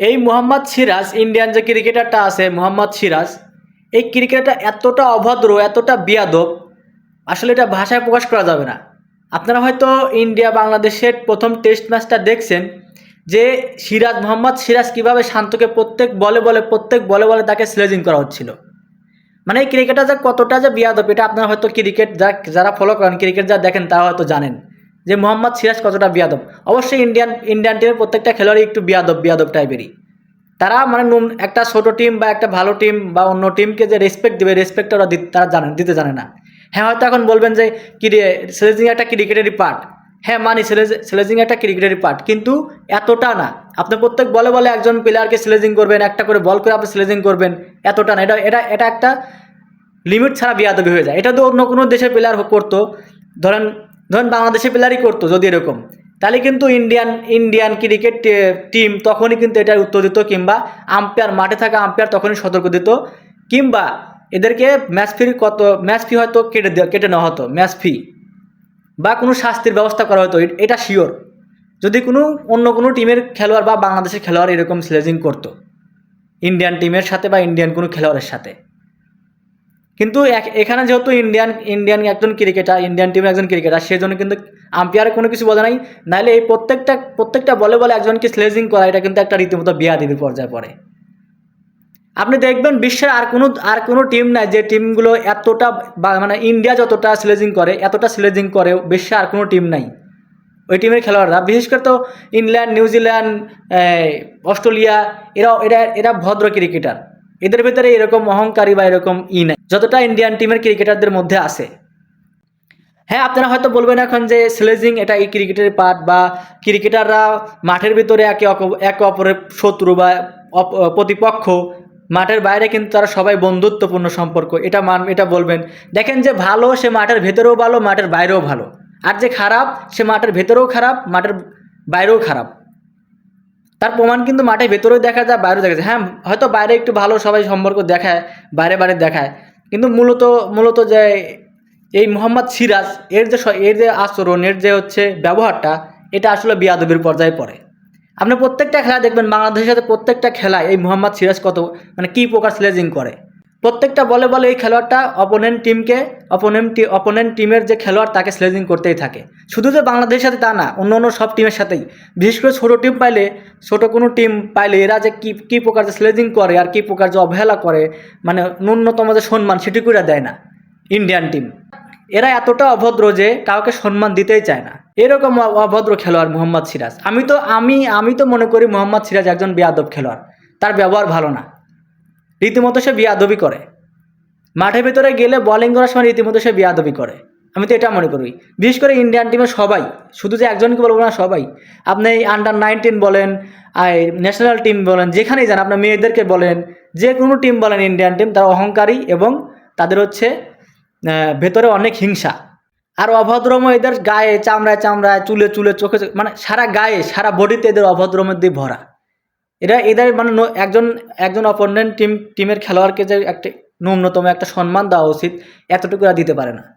এই মোহাম্মদ সিরাজ ইন্ডিয়ান যে ক্রিকেটারটা আছে, মোহাম্মদ সিরাজ, এই ক্রিকেটারটা এতটা অভদ্র, এতটা বিয়াদব, আসলে এটা ভাষায় প্রকাশ করা যাবে না। আপনারা হয়তো ইন্ডিয়া, বাংলাদেশের প্রথম টেস্ট ম্যাচটা দেখছেন যে সিরাজ, মোহাম্মদ সিরাজ কীভাবে শান্তকে প্রত্যেক বলে বলে, প্রত্যেক বলে বলে তাকে স্লেজিং করা হচ্ছিল। মানে এই ক্রিকেটার যে কতটা যে বিয়াদব, এটা আপনারা হয়তো ক্রিকেট, যারা যারা ফলো করেন, ক্রিকেট যা দেখেন, তারা হয়তো জানেন। যে মোহাম্মদ সিরাজ কতটা বিয়াদব? অবশ্যই ইন্ডিয়ান ইন্ডিয়ান টিমের প্রত্যেকটা খেলোয়াড়ই একটু বিয়াদব বিয়াদব টাইপেরই তারা মানে একটা ছোট টিম বা একটা ভালো টিম বা অন্য টিমকে যে রেসপেক্ট দেবে রেসপেক্ট ওরা তারা জানে, দিতে জানে না। হ্যাঁ হয়তো এখন বলবেন যে স্লেজিং একটা ক্রিকেটেরই পার্ট। হ্যাঁ মানি স্লেজিং একটা ক্রিকেটেরই পার্ট, কিন্তু এতটা না। আপনি প্রত্যেক বলে বলে একজন প্লেয়ারকে স্লেজিং করবেন, একটা করে বল করে আপনি স্লেজিং করবেন, এতটা না। এটা এটা এটা একটা লিমিট ছাড়া বিয়াদবি হয়ে যায়। এটা তো অন্য কোনো দেশের প্লেয়ার করতো। ধরেন ধরেন বাংলাদেশের প্লেয়ারই করতো যদি এরকম। তাহলে কিন্তু ইন্ডিয়ান ইন্ডিয়ান ক্রিকেট টিম তখনই কিন্তু এটার উত্তর দিত কিংবা আম্পায়ার মাঠে থাকা আম্পায়ার তখনই সতর্ক দিত। কিংবা এদেরকে ম্যাচ ফি কত ম্যাচ ফি হয়তো কেটে দেওয়া কেটে নেওয়া হতো ম্যাচ ফি বা কোনো শাস্তির ব্যবস্থা করা হতো এটা শিওর যদি কোনো অন্য কোনো টিমের খেলোয়াড় বা বাংলাদেশের খেলোয়াড় এরকম স্লেজিং করতো ইন্ডিয়ান টিমের সাথে বা ইন্ডিয়ান কোনো খেলোয়াড়ের সাথে। কিন্তু এখানে যেহেতু ইন্ডিয়ান ইন্ডিয়ান একজন ক্রিকেটার ইন্ডিয়ান টিমের একজন ক্রিকেটার সেজন্য কিন্তু আম্পায়ার কোনো কিছু বলে নাই। নাহলে এই প্রত্যেকটা প্রত্যেকটা বলে বলে একজনকে স্লেজিং করা, এটা কিন্তু একটা রীতিমতো বিয়া দেবীর পর্যায়ে পড়ে। আপনি দেখবেন বিশ্বের আর কোনো আর কোনো টিম নাই যে টিমগুলো এতটা মানে ইন্ডিয়া যতটা স্লেজিং করে, এতটা স্লেজিং করে বিশ্বে আর কোনো টিম নাই। ওই টিমের খেলোয়াড়রা, বিশেষ করে তো ইংল্যান্ড নিউজিল্যান্ড অস্ট্রেলিয়া এরা এরা এরা ভদ্র ক্রিকেটার এদের ভেতরে এরকম অহংকারী বা এরকম ই নাই, যতটা ইন্ডিয়ান টিমের ক্রিকেটারদের মধ্যে আছে। হ্যাঁ আপনারা হয়তো বলবেন এখন যে স্লেজিং এটা এই ক্রিকেটের পার্ট বা ক্রিকেটাররা মাঠের ভিতরে একে একে অপরের শত্রু বা প্রতিপক্ষ, মাঠের বাইরে কিন্তু তারা সবাই বন্ধুত্বপূর্ণ সম্পর্ক, এটা মান, এটা বলবেন। দেখেন যে ভালো সে মাঠের ভেতরেও ভালো, মাঠের বাইরেও ভালো। আর যে খারাপ সে মাঠের ভেতরেও খারাপ, মাঠের বাইরেও খারাপ। তার প্রমাণ কিন্তু মাঠের ভেতরেও দেখা যায়, বাইরেও দেখা যায়। হ্যাঁ হয়তো বাইরে একটু ভালো সবাই সম্পর্ক দেখায়, বাইরে বাইরে দেখায়। কিন্তু মূলত মূলত যে এই মোহাম্মদ সিরাজ, এর যে এর যে আচরণ, এর যে হচ্ছে ব্যবহারটা, এটা আসলে বিয়াদবির পর্যায়ে পড়ে। আপনি প্রত্যেকটা খেলা দেখবেন বাংলাদেশের সাথে প্রত্যেকটা খেলায় এই মোহাম্মদ সিরাজ কত মানে কী প্রকার স্লেজিং করে। প্রত্যেকটা বলে বলে এই খেলোয়াড়টা অপোনেন্ট টিমকে অপোনেন্ট অপোনেন্ট টিমের যে খেলোয়াড় তাকে স্লেজিং করতেই থাকে। শুধু যে বাংলাদেশের সাথে তা না, অন্য অন্য সব টিমের সাথেই। বিশেষ করে ছোটো টিম পাইলে, ছোটো কোনো টিম পাইলে এরা যে কী কী প্রকার যে স্লেজিং করে আর কী প্রকার যে অবহেলা করে মানে ন্যূনতম যে সম্মান সেটুকু করে দেয় না ইন্ডিয়ান টিম এরা এতটা অভদ্র যে কাউকে সম্মান দিতেই চায় না। এরকম অভদ্র খেলোয়াড় মোহাম্মদ সিরাজ। আমি তো আমি আমি তো মনে করি মোহাম্মদ সিরাজ একজন বিয়াদব খেলোয়াড়। তার ব্যবহার ভালো না। রীতিমতো সে বিয়াদবি করে। মাঠের ভিতরে গেলে বোলিং করার সময় রীতিমতো সে বিয়াদবি করে। আমি তো এটা মনে করি। বিশেষ করে ইন্ডিয়ান টিমের সবাই, শুধু যে একজনকে বলব না, সবাই। আপনি আন্ডার নাইনটিন বলেন, আর ন্যাশনাল টিম বলেন, যেখানেই যান, আপনার মেয়েদেরকে বলেন, যে কোনো টিম বলেন ইন্ডিয়ান টিম তারা অহংকারী এবং তাদের হচ্ছে ভেতরে অনেক হিংসা। আর অভদ্রম এদের গায়ে চামড়ায় চামড়ায়, চুলে চুলে, চোখে চোখে- মানে সারা গায়ে, সারা বডিতে এদের অভদ্রমের দিয়ে ভরা। এরা এদের মানে একজন একজন অপোনেন্ট টিম টিমের খেলোয়াড়কে যে একটা ন্যূনতম একটা সম্মান দেওয়া উচিত, এতটুকু দিতে পারে না।